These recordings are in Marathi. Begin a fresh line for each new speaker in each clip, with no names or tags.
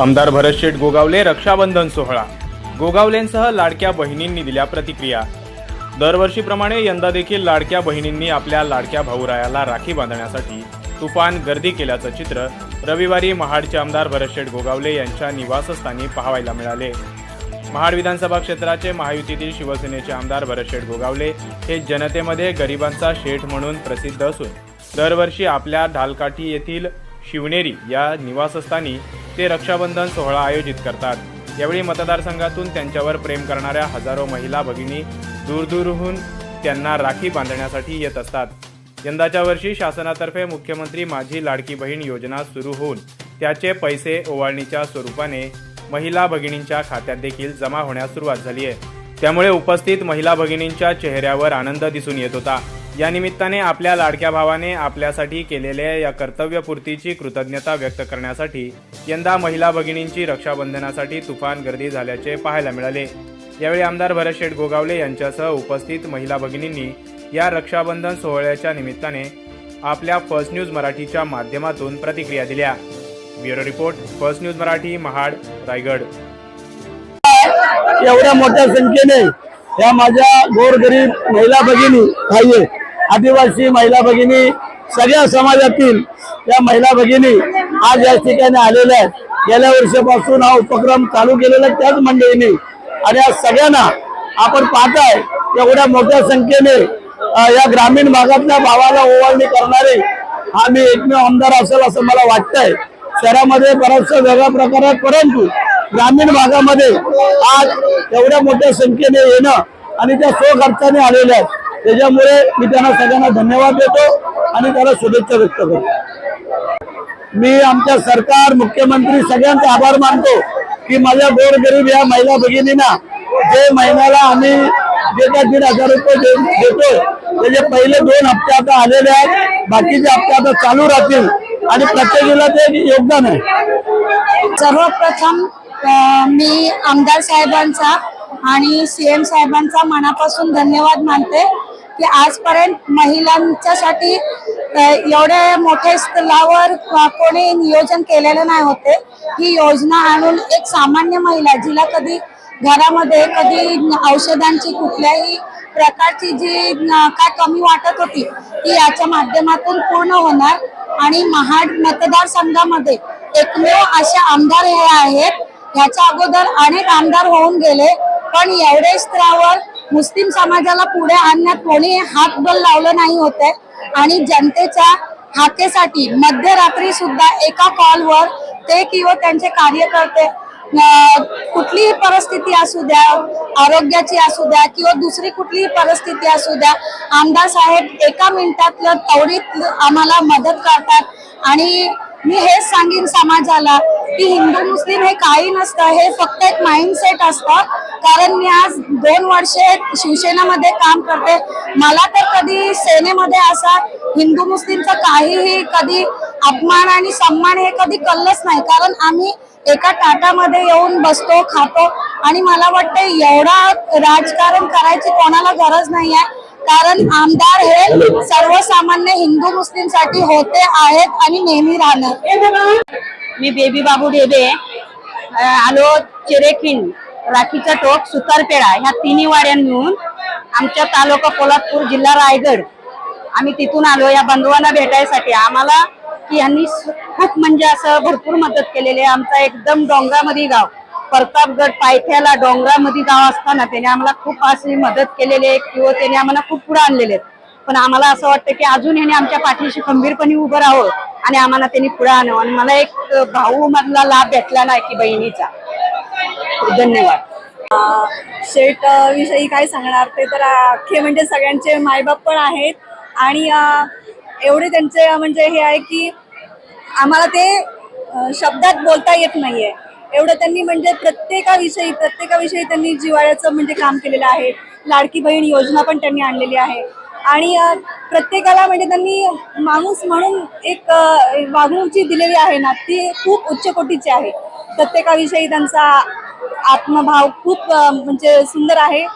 आमदार भरतशेठ गोगावले रक्षाबंधन सोहळा. गोगावलेंसह लाडक्या बहिणींनी दिल्या प्रतिक्रिया. दरवर्षीप्रमाणे यंदा देखील लाडक्या बहिणींनी आपल्या लाडक्या भाऊरायाला राखी बांधण्यासाठी तुफान गर्दी केल्याचं चित्र रविवारी महाडचे आमदार भरतशेठ गोगावले यांच्या निवासस्थानी पाहायला मिळाले. महाड विधानसभा क्षेत्राचे महायुतीतील शिवसेनेचे आमदार भरतशेठ गोगावले हे जनतेमध्ये गरिबांचा शेठ म्हणून प्रसिद्ध असून दरवर्षी आपल्या ढालकाठी येथील शिवनेरी या निवासस्थानी ते रक्षाबंधन सोहळा आयोजित करतात. यावेळी मतदारसंघातून त्यांच्यावर प्रेम करणाऱ्या हजारो महिला भगिनी दूरदूरहून त्यांना राखी बांधण्यासाठी येत असतात. यंदाच्या वर्षी शासनातर्फे मुख्यमंत्री माझी लाडकी बहीण योजना सुरू होऊन त्याचे पैसे ओवाळणीच्या स्वरूपाने महिला भगिनींच्या खात्यात देखील जमा होण्यास सुरुवात झाली आहे. त्यामुळे उपस्थित महिला भगिनींच्या चेहऱ्यावर आनंद दिसून येत होता. या निमित्ताने आपल्या लाडक्या भावाने आपल्यासाठी केलेल्या या कर्तव्यपूर्तीची कृतज्ञता व्यक्त करण्यासाठी यंदा महिला भगिनींची रक्षाबंधनासाठी तुफान गर्दी झाल्याचे पाहायला मिळाले. यावेळी आमदार भरतशेठ गोगावले यांच्यासह उपस्थित महिला भगिनींनी या रक्षाबंधन सोहळ्याच्या निमित्ताने आपल्या फर्स्ट न्यूज मराठीच्या माध्यमातून प्रतिक्रिया दिल्या. Bureau report first news Marathi Mahad Raigad.
एवढ्या मोठ्या संख्येने या माझ्या गोरगरीब महिला भगिनी आहे आदिवासी महिला भगिनी सगळ्या समाजातील या महिला भगिनी आज या ठिकाणी आलेल्या आहेत. गेल्या वर्षापासून हा उपक्रम चालू केलेला आहे. त्याच मंडळींनी आणि या सगळ्यांना आपण पाहताय एवढ्या मोठ्या संख्येने या ग्रामीण भागातल्या भावाला ओवाळणी करणारे हा मी एकमेव आमदार असेल असं मला वाटतंय. शहरामध्ये बराचसा वेगळा प्रकार आहे परंतु ग्रामीण भागामध्ये आज एवढ्या मोठ्या संख्येने येणं आणि त्या स्वखर्चाने आलेल्या आहेत. त्याच्यामुळे मी त्यांना सगळ्यांना धन्यवाद देतो आणि त्याला शुभेच्छा व्यक्त करतो. मी आमच्या सरकार मुख्यमंत्री सगळ्यांचा आभार मानतो की माझ्या गोरगरीब या महिला भगिनींना जे महिन्याला आम्ही जे काय दीड हजार रुपये देतोय त्याचे पहिले दोन हप्ते आता आलेले आहेत बाकीचे हप्ते आता चालू राहतील आणि प्रत्येकीला ते योगदान आहे.
सर्वप्रथम मी आमदार साहेबांचा आणि सीएम साहेबांचा मनापासून धन्यवाद मानते. की आजपर्यंत महिलांच्यासाठी एवढे मोठे स्तरावर कोणी नियोजन केलेलं नाही होते. ही योजना आणून एक सामान्य महिला जिला कधी घरामध्ये कधी औषधांची कुठल्याही प्रकारची जी काय कमी वाटत होती ती याच्या माध्यमातून पूर्ण होणार. आणि महाड मतदारसंघामध्ये एकमेव असे आमदार हे आहेत. ह्याच्या अगोदर अनेक आमदार होऊन गेले पण एवढे स्तरावर मुस्लिम समाजाला पुढे आणण्यात कोणी हातबल लावलं नाही होते. आणि जनतेच्या हाकेसाठी मध्यरात्री सुद्धा एका कॉलवर ते किंवा त्यांचे कार्यकर्ते कुठलीही परिस्थिती असू द्या आरोग्याची असू द्या किंवा दुसरी कुठलीही परिस्थिती असू द्या आमदार साहेब एका मिनिटातलं तवडीत आम्हाला मदत करतात. आणि मी हेच सांगेन समाजाला की हिंदू मुस्लिम हे काही नसतं हे फक्त एक माइंडसेट असतं कारण मी आज दोन वर्षे शिवसेनेमध्ये काम करते. मला तर कधी सेनेमध्ये असा हिंदू मुस्लिमचा काहीही कधी अपमान आणि सन्मान हे कधी कळलंच नाही. कारण आम्ही एका टाटामध्ये येऊन बसतो खातो आणि मला वाटतं एवढा राजकारण करायची कोणाला गरज नाही आहे कारण आमदार हे सर्वसामान्य हिंदू मुस्लिमसाठी होते आहेत आणि नेहमी राहणार.
मी बेबी बाबू अ, आलो चिरेखिंड. राखीचा टोक सुतारपेडा ह्या तिन्ही वाड्या मिळून आमच्या तालुका पोलादपूर जिल्हा रायगड आम्ही तिथून आलो या बंधुवांना भेटायसाठी आम्हाला की यांनी खूप म्हणजे असं भरपूर मदत केलेली आहे. आमचा एकदम डोंगरामध्ये गाव प्रतापगड पायथ्याला डोंगरामध्ये गाव असताना त्याने आम्हाला खूप अशी मदत केलेली आहे किंवा त्याने आम्हाला खूप पुढे आणलेले आहेत. पण आम्हाला असं वाटतं की अजून याने आमच्या पाठीशी खंबीरपणे उभं राहावं आणि आम्हाला त्यांनी पुढे आणावं. आणि मला एक भाऊ मधला लाभ भेटला नाही की बहिणीचा. धन्यवाद.
शेट विषयी काय सांगणार ते तर अख्खे म्हणजे सगळ्यांचे मायबाप पण आहेत. आणि एवढे त्यांचे म्हणजे हे आहे की आम्हाला ते शब्दात बोलता येत नाहीये. एवढं त्यांनी म्हणजे प्रत्येकाविषयी प्रत्येकाविषयी त्यांनी जिवाळ्याचं म्हणजे काम केलेलं आहे. लाडकी बहीण योजना पण त्यांनी आणलेली आहे. आणि प्रत्येकाला म्हणजे त्यांनी माणूस म्हणून एक वागणूक जी दिलेली आहे ना ती खूप उच्च कोटीची आहे. प्रत्येकाविषयी त्यांचा आत्मभाव खूप म्हणजे सुंदर आहे.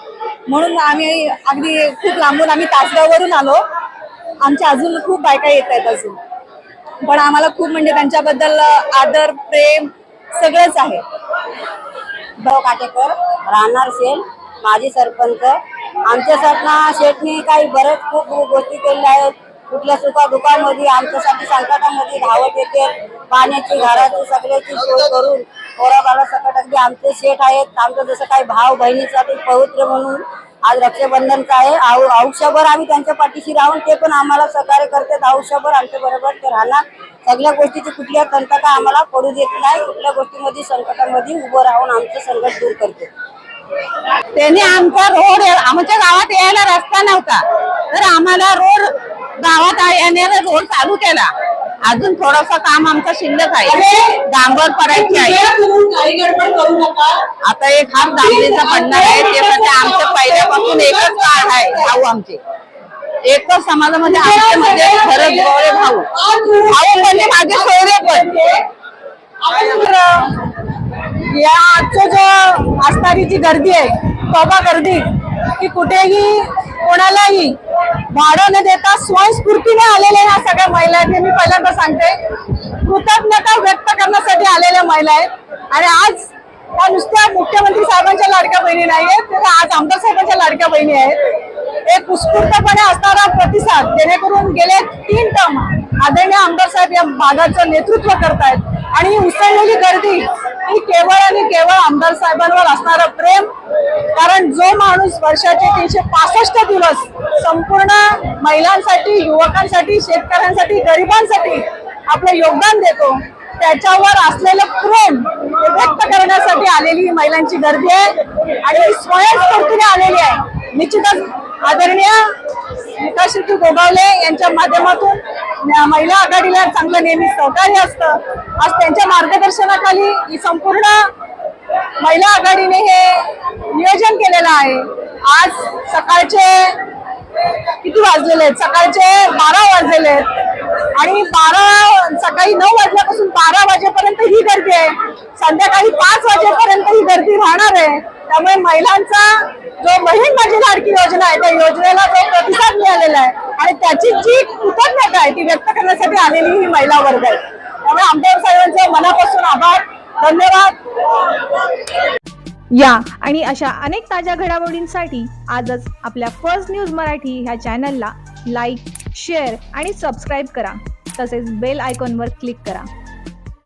म्हणून आम्ही अगदी खूप लांबून आम्ही तासगाववरून आलो. आमच्या अजून खूप बायका येत आहेत अजून. पण आम्हाला खूप म्हणजे त्यांच्याबद्दल आदर प्रेम सगळंच आहे.
भाऊ काटेकर राहणार सेल माजी सरपंच. आमच्यासाठी शेठनी काही बरंच खूप गोष्टी केलेल्या आहेत. कुठल्या सुखा दुखामध्ये आमच्यासाठी संकटामध्ये धावत येते. पाण्याची घराची सगळ्याची सोय करून पोराबाला सकट अगदी आमचे शेठ आहेत. आमचं जसं काही भाव बहिणीसाठी पवित्र म्हणून आज रक्षाबंधनचं आहे. आयु आयुष्यभर आम्ही त्यांच्या पाठीशी राहून ते पण आम्हाला सहकार्य करतात. आयुष्यभर आमच्या बरोबर ते राहणार. सगळ्या गोष्टीची कुठल्या तंत्रता आम्हाला पडू देत नाही. कुठल्या गोष्टीमध्ये संकटामध्ये उभं राहून आमचं संकट दूर करते.
त्यांनी आमचा रोड आमच्या गावात यायला रस्ता नव्हता. तर आम्हाला रोड गावात येण्याला रोड चालू केला. अजून थोडस काम आमचं शिल्लक आहे. डांबर पडायची आहे. आता एक हात डांबरीचा पडणार आहे ते म्हणजे आमच्या पहिल्यापासून एकच काळ आहे भाऊ आमचे. एकच समाजामध्ये आमच्या म्हणजे खरंच गौरे भाऊ. भाऊ म्हणजे माझे सोयरे पण. या आजचं जो असणारी जी गर्दी आहे तोबा गर्दी की कुठेही कोणालाही भाडं न देता स्वयंस्फूर्तीने आलेल्या ह्या सगळ्या महिला आहेत. हे मी पहिल्यांदा सांगते. कृतज्ञता व्यक्त करण्यासाठी आलेल्या महिला आहेत. आणि आज त्या नुसत्या मुख्यमंत्री साहेबांच्या लाडक्या बहिणी नाही आहेत तर आज आमदार साहेबांच्या लाडक्या बहिणी आहेत. एक उत्स्फूर्तपणे असणारा प्रतिसाद जेणेकरून गेले तीन टर्म आदरणीय आमदार साहेब या भागाचं नेतृत्व करतायत. आणि ही उसळलेली गर्दी ही केवळ आणि केवळ आमदार साहेबांवर असणारं प्रेम कारण जो माणूस वर्षाचे तीनशे पासष्ट दिवस संपूर्ण महिलांसाठी युवकांसाठी शेतकऱ्यांसाठी गरिबांसाठी आपलं योगदान देतो त्याच्यावर असलेलं प्रेम व्यक्त करण्यासाठी आलेली ही महिलांची गर्दी आहे आणि ही स्वयंस्फूर्तीने आलेली आहे. निश्चितच आदरणीय विकासशिल्पी गोगावले यांच्या माध्यमातून महिला आघाडीला चांगलं नेहमी सहकार्य असतं. आज त्यांच्या मार्गदर्शनाखाली ही संपूर्ण महिला आघाडीने हे नियोजन केलेलं आहे. आज सकाळचे किती वाजलेले आहेत? सकाळचे बारा वाजलेले आहेत. आणि बारा सकाळी नऊ वाजल्यापासून बारा वाजेपर्यंत ही गर्दी आहे. संध्याकाळी पाच वाजेपर्यंत ही गर्दी राहणार आहे. त्यामुळे महिलांचा जो बहीण माझी लाडकी योजना आहे त्या योजनेला जो प्रतिसाद मिळालेला आहे आणि त्याची जी कृतज्ञता आहे ती व्यक्त करण्यासाठी आलेली ही महिला वर्ग आहे. त्यामुळे आमदार साहेबांचे मनापासून आभार धन्यवाद.
या आणि अशा अनेक ताज्या घडामोडींसाठी आजच आपल्या फर्स्ट न्यूज मराठी ह्या चॅनलला लाईक शेअर आणि सबस्क्राईब करा. तसेच बेल आयकॉनवर क्लिक करा.